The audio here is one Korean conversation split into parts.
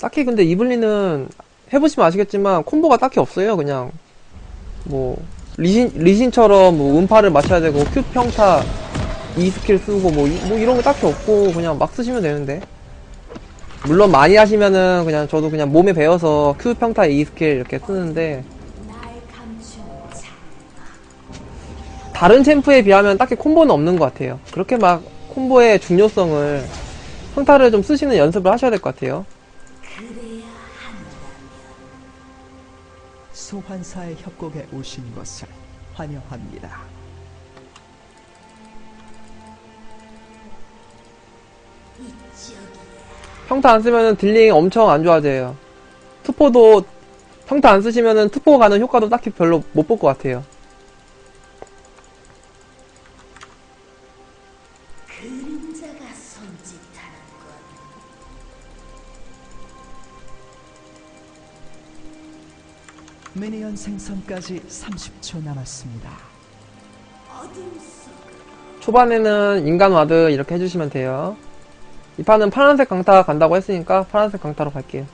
딱히 근데 이블리는 해보시면 아시겠지만 콤보가 딱히 없어요. 그냥 뭐 리신 리신처럼 뭐 음파를 맞춰야 되고 큐 평타 이 스킬 쓰고 뭐, 이, 뭐 이런 거 딱히 없고 그냥 막 쓰시면 되는데 물론 많이 하시면은 그냥 저도 그냥 몸에 배워서 큐 평타 이 스킬 이렇게 쓰는데 다른 챔프에 비하면 딱히 콤보는 없는 것 같아요. 그렇게 막 콤보의 중요성을 평타를 좀 쓰시는 연습을 하셔야 될 것 같아요. 소환사의 협곡에 오신 것을 환영합니다. 평타 안 쓰면은 딜링 엄청 안 좋아져요. 투포도 평타 안 쓰시면은 투포 가는 효과도 딱히 별로 못 볼 것 같아요. 미니언 생성까지 30초 남았습니다. 초반에는 인간 와드 이렇게 해주시면 돼요. 이 판은 파란색 강타 간다고 했으니까 파란색 강타로 갈게요.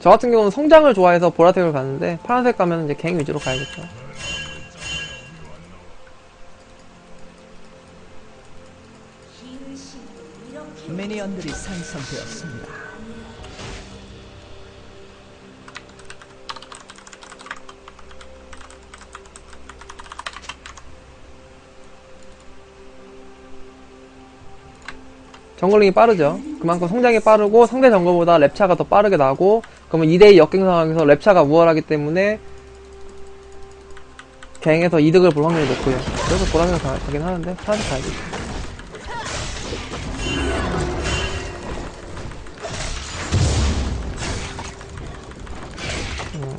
저 같은 경우는 성장을 좋아해서 보라색을 가는데 파란색 가면 이제 갱 위주로 가야겠죠. 미니언들이 생성되었습니다. 정글링이 빠르죠. 그만큼 성장이 빠르고 상대 정글보다 랩차가 더 빠르게 나고 그러면 2대2 역갱 상황에서 랩차가 우월하기 때문에 갱에서 이득을 볼 확률이 높고요. 그래서 가- 가긴 하는데 파란색 가야겠죠.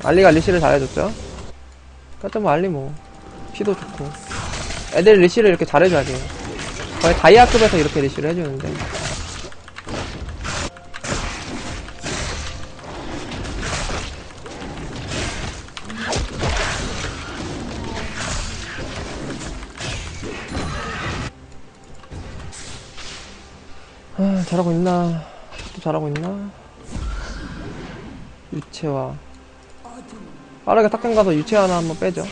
알리가 리시를 잘해줬죠. 뭐 알리 뭐 피도 좋고. 애들 리시를 이렇게 잘해줘야 돼요. 거의 다이아급에서 이렇게 리시를 해주는데. 아, 잘하고 있나? 또 잘하고 있나? 유채화 빠르게 탁행 가서 유채화 하나 한번 빼죠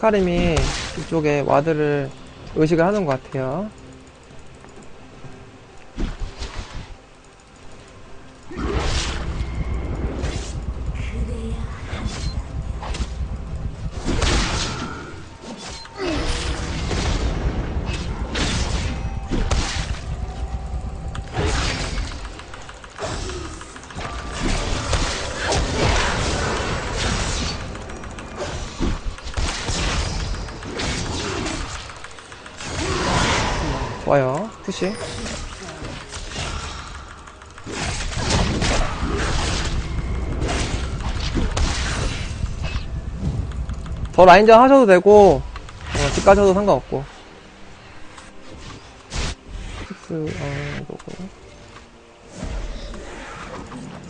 헤카림이 이쪽에 와드를 의식을 하는 것 같아요. 푸시. 더 라인전 하셔도 되고, 어, 집 가셔도 상관없고. 식스, 어, 이거고.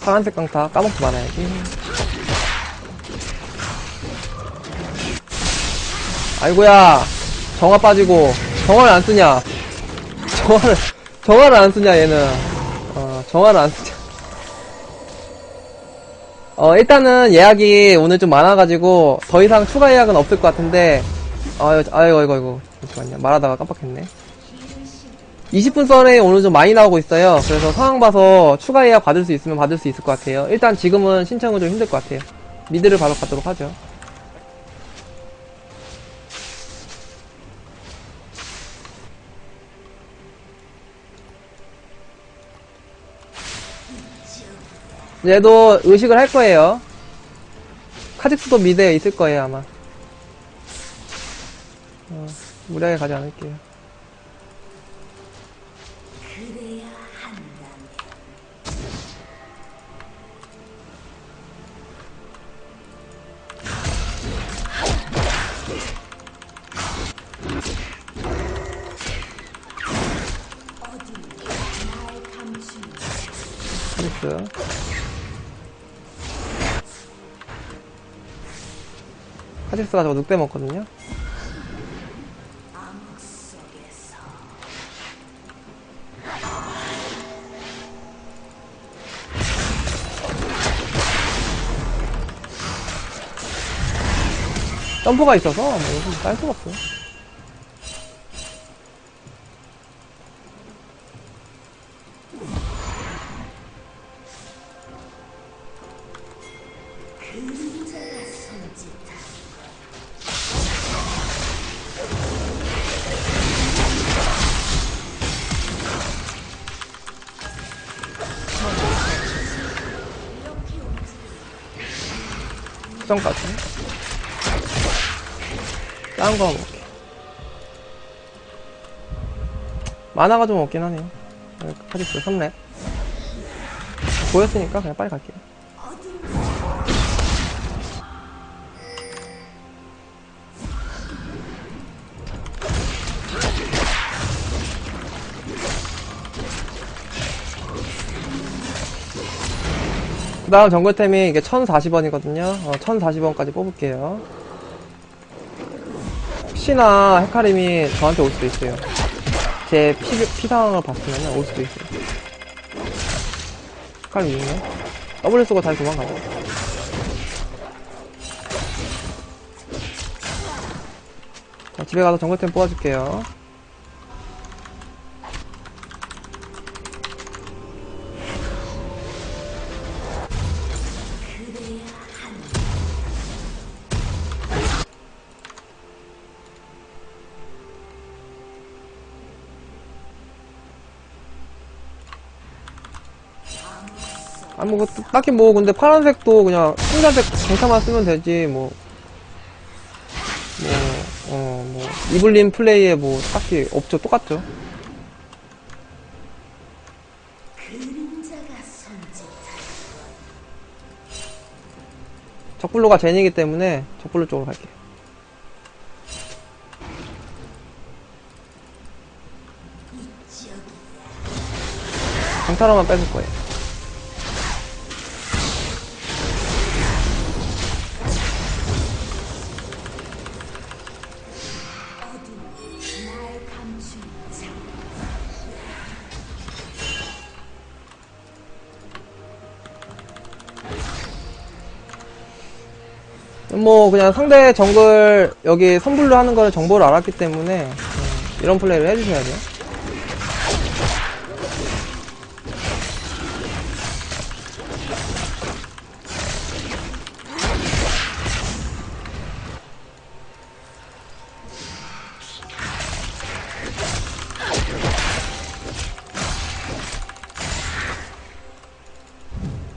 파란색 강타 까먹지 말아야지. 아이고야, 정화 빠지고, 정화를 안 쓰냐. 정화를, 정화를 안 쓰냐, 얘는. 어, 정화를 안 쓰냐. 어, 일단은 예약이 오늘 좀 많아가지고, 더 이상 추가 예약은 없을 것 같은데, 아유, 아이고, 아이고, 아이고. 잠시만요. 말하다가 깜빡했네. 20분 썰에 오늘 좀 많이 나오고 있어요. 그래서 상황 봐서 추가 예약 받을 수 있으면 받을 수 있을 것 같아요. 일단 지금은 신청은 좀 힘들 것 같아요. 미드를 바로 가도록 하죠. 얘도 의식을 할 거예요. 카직스도 미드에 있을 거예요, 아마. 어, 무리하게 가지 않을게요. 카직스가 저거 늑대 먹거든요. 점프가 있어서 뭐 요즘 딸 수가 없어요. 수정까지. 작은 거 먹게. 만화가 좀 없긴 하네요. 네, 카직스 3렙. 보였으니까 그냥 빨리 갈게요. 그 다음 정글템이 이게 1040원이거든요. 어, 1040원까지 뽑을게요. 혹시나 헤카림이 저한테 올 수도 있어요. 제 피, 피 상황을 봤으면 올 수도 있어요. 헤카림 있네. W 쓰고 다시 도망가죠. 자, 집에 가서 정글템 뽑아줄게요. 뭐 그- 딱히 뭐 근데 파란색도 그냥 흰색 강타만 쓰면 되지 뭐 뭐, 어, 뭐, 이블린 플레이에 뭐, 딱히 없죠. 똑같죠. 적블로가 제니이기 때문에 적블로 쪽으로 갈게요. 강타로만 뺏을 거예요. 뭐, 그냥 상대 정글, 여기 선불로 하는 거를 정보를 알았기 때문에, 음, 이런 플레이를 해주셔야 돼요.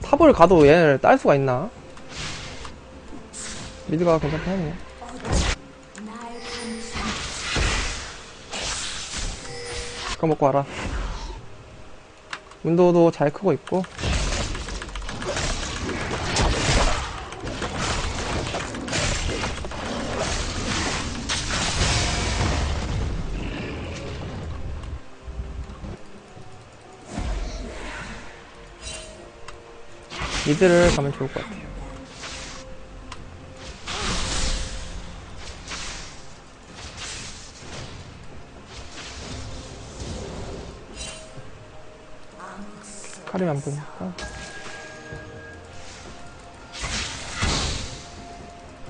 탑을 가도 얘를 딸 수가 있나? 미드가 괜찮긴 하네. 날 감춘 그거 먹고 와라. 윈도우도 잘 크고 있고. 미드를 가면 좋을 것 같아요. 카림이 안 보니까.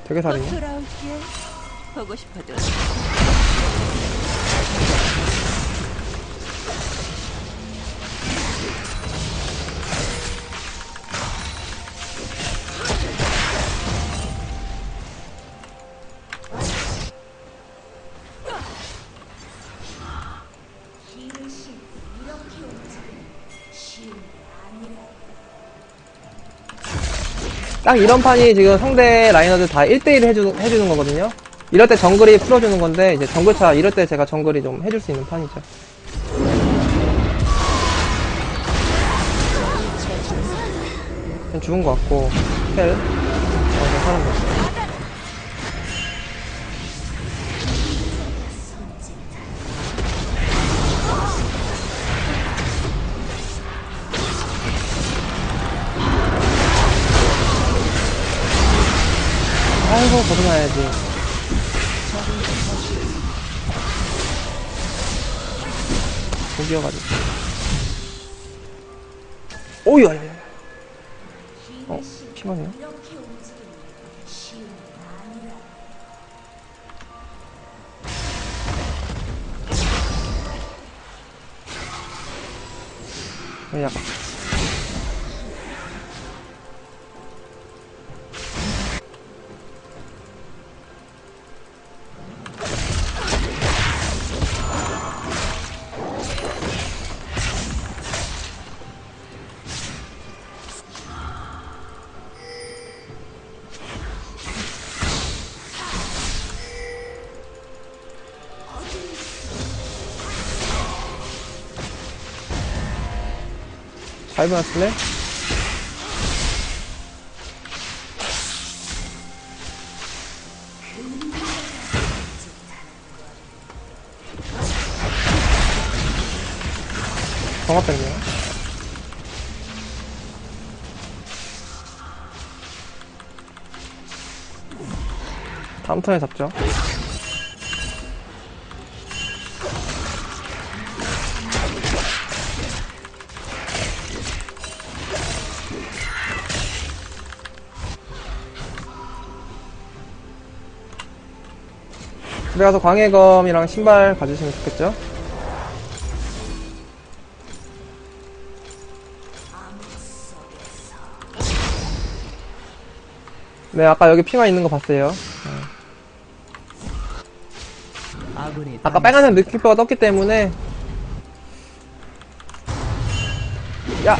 되게. 돌아올게. 보고 싶어도 딱 이런 판이 지금 상대 라이너들 다 1대1 해주, 해주는 거거든요. 이럴 때 정글이 풀어주는 건데, 이제 정글차, 이럴 때 제가 정글이 좀 해줄 수 있는 판이죠. 죽은 것 같고, 헬. 어, 것 같고. 벗어나야지. 독이어가지고. 오야, 야, 야. 어, 피곤해요? 이 렇게 움직이는 쉬운 게 아니라 야. 잘 받았을래? 정합 뺐네요. 다음 턴에 잡죠. 집에 가서 광해검이랑 신발 가지시면 좋겠죠? 네, 아까 여기 피만 있는 거 봤어요. 아까 빨간색 느낌표가 떴기 때문에. 야!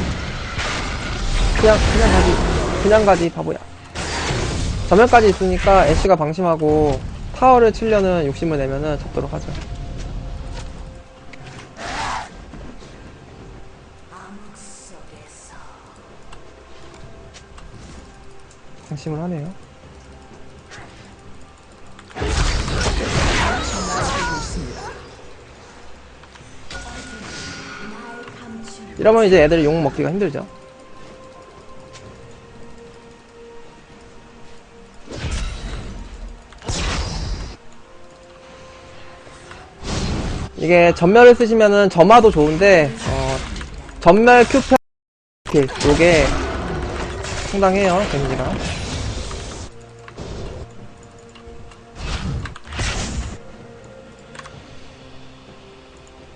그냥 그냥 가지 그냥 가지 바보야. 전면까지 있으니까 애쉬가 방심하고 타워를 치려는 욕심을 내면은 잡도록 하죠. 방심을 하네요. 이러면 이제 애들이 욕 먹기가 힘들죠 이게 전멸을 쓰시면은 점화도 좋은데 어, 전멸 큐평 킬 요게 상당해요 데미지가.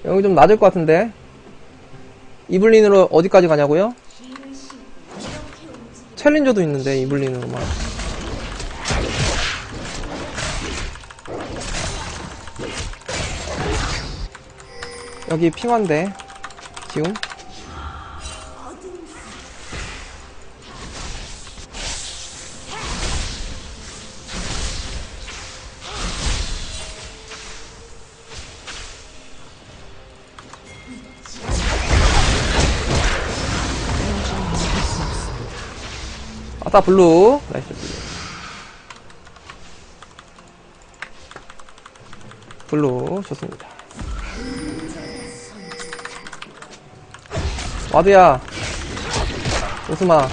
여기 좀 낮을 것 같은데? 이블린으로 어디까지 가냐고요? 챌린저도 있는데 이블린으로만 여기 핑화인데 지금? 아따 블루. 나이스 블루. 블루 좋습니다 와드야. 오스마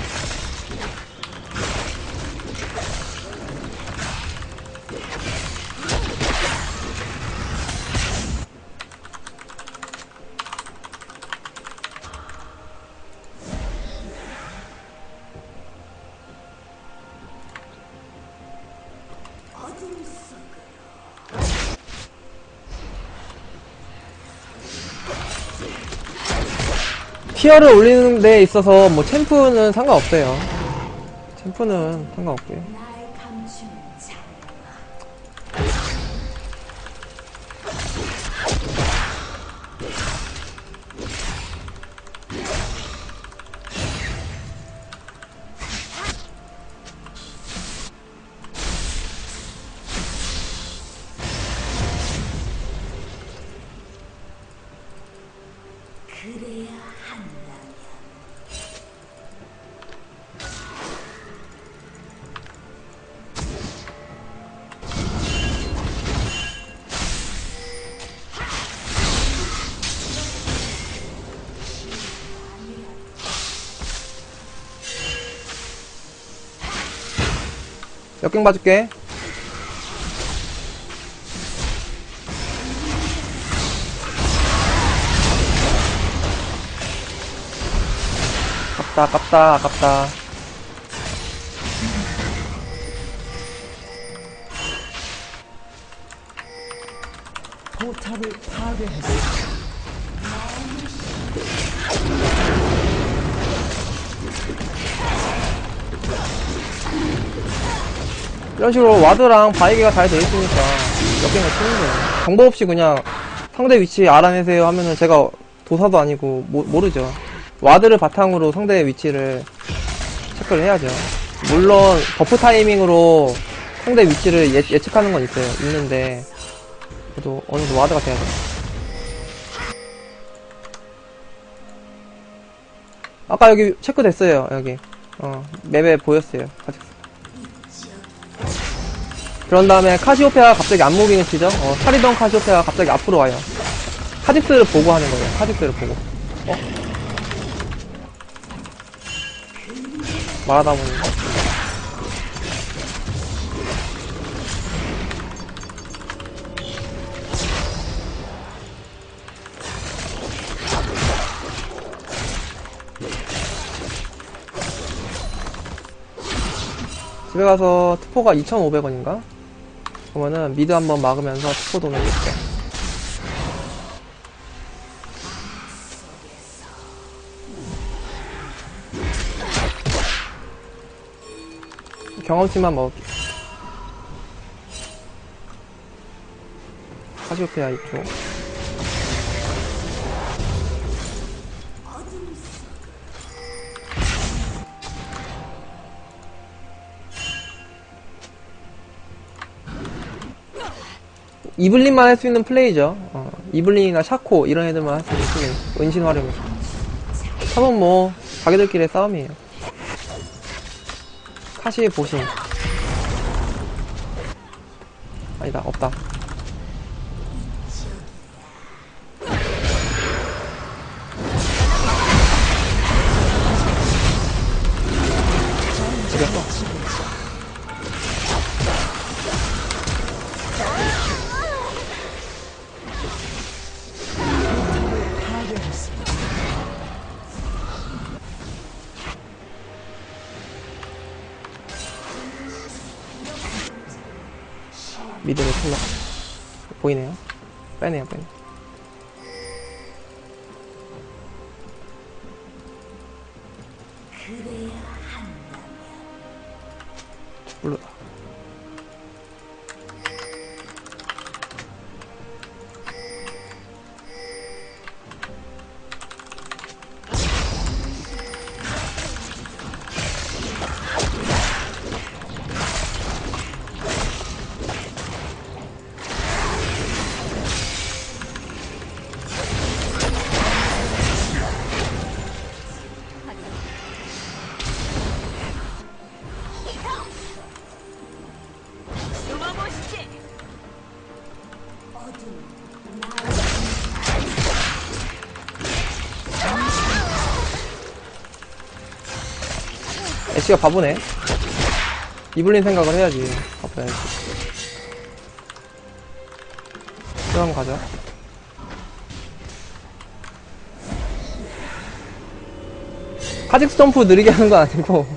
티어를 올리는 데 있어서 뭐 챔프는 상관없어요. 챔프는 상관없고요 역경 봐줄게. 아깝다, 아깝다, 아깝다. 포탑을 파괴했습니다. 이런 식으로 와드랑 바이게가 잘 돼 있으니까 몇 개나 치는 거예요. 방법 없이 그냥 상대 위치 알아내세요 하면은 제가 도사도 아니고 모, 모르죠. 와드를 바탕으로 상대의 위치를 체크를 해야죠. 물론 버프 타이밍으로 상대 위치를 예, 예측하는 건 있어요. 있는데 그래도 어느 정도 와드가 돼야 돼요. 아까 여기 체크됐어요. 여기 어 맵에 보였어요. 아직 그런 다음에 카시오페아가 갑자기 안 무빙을 치죠. 어, 살이던 카시오페아가 갑자기 앞으로 와요. 카직스를 보고 하는 거예요. 카직스를 보고. 어? 말하다 보니. 집에 가서 투포가 2,500원인가? 그러면은 미드 한번 막으면서 투포 돈을 낼게. 경험치만 먹을게. 카시오페아 2초. 이블린만 할 수 있는 플레이죠. 어, 이블린이나 샤코 이런 애들만 할 수 있는 플레이. 은신 활용. 탑은 뭐 자기들끼리의 싸움이에요. 카시의 보신. 아니다 없다. 미드를 틀러. 보이네요. 빼네요, 빼네. 애쉬가 바보네. 이블린 생각을 해야지. 또 한번 가자. 카직스 점프 느리게 하는 건 아니고.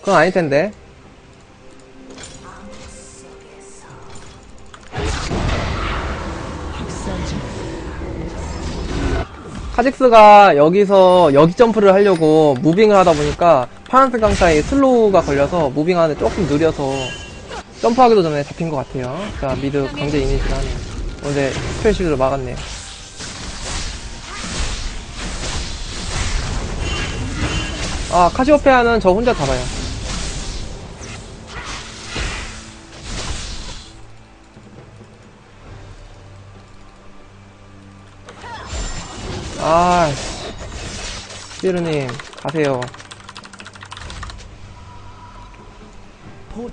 그건 아닐 텐데. 카직스가 여기서 여기 점프를 하려고 무빙을 하다 보니까 파란색 강타에 슬로우가 걸려서 무빙하는데 조금 느려서 점프하기도 전에 잡힌 것 같아요. 자, 미드 강제 이니시를 하네요. 근데 스페셜로 막았네요. 아, 카시오페아는 저 혼자 잡아요. 아, 시르님 가세요.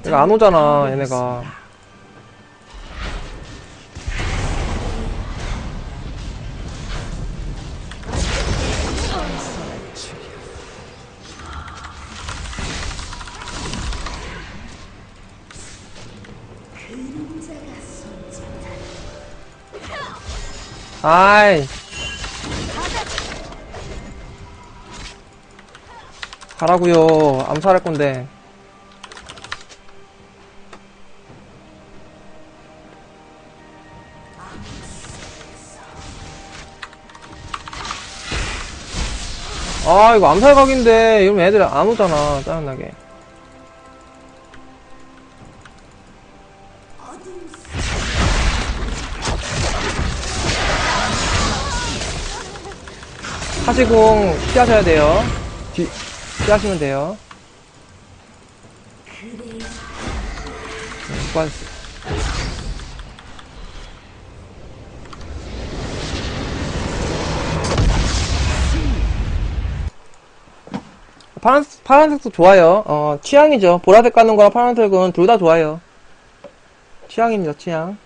얘가 안 오잖아. 얘네가. 아이. 가라고요. 암살할 건데. 아 이거 암살 각인데 이러면 애들 안 오잖아 짜증나게. 하시공 피하셔야 돼요. 뒤 피하시면 돼요 네, 수고하셨어요 파란, 파란색도 좋아요. 어, 취향이죠. 보라색 가는 거랑 파란색은 둘 다 좋아요. 취향입니다, 취향.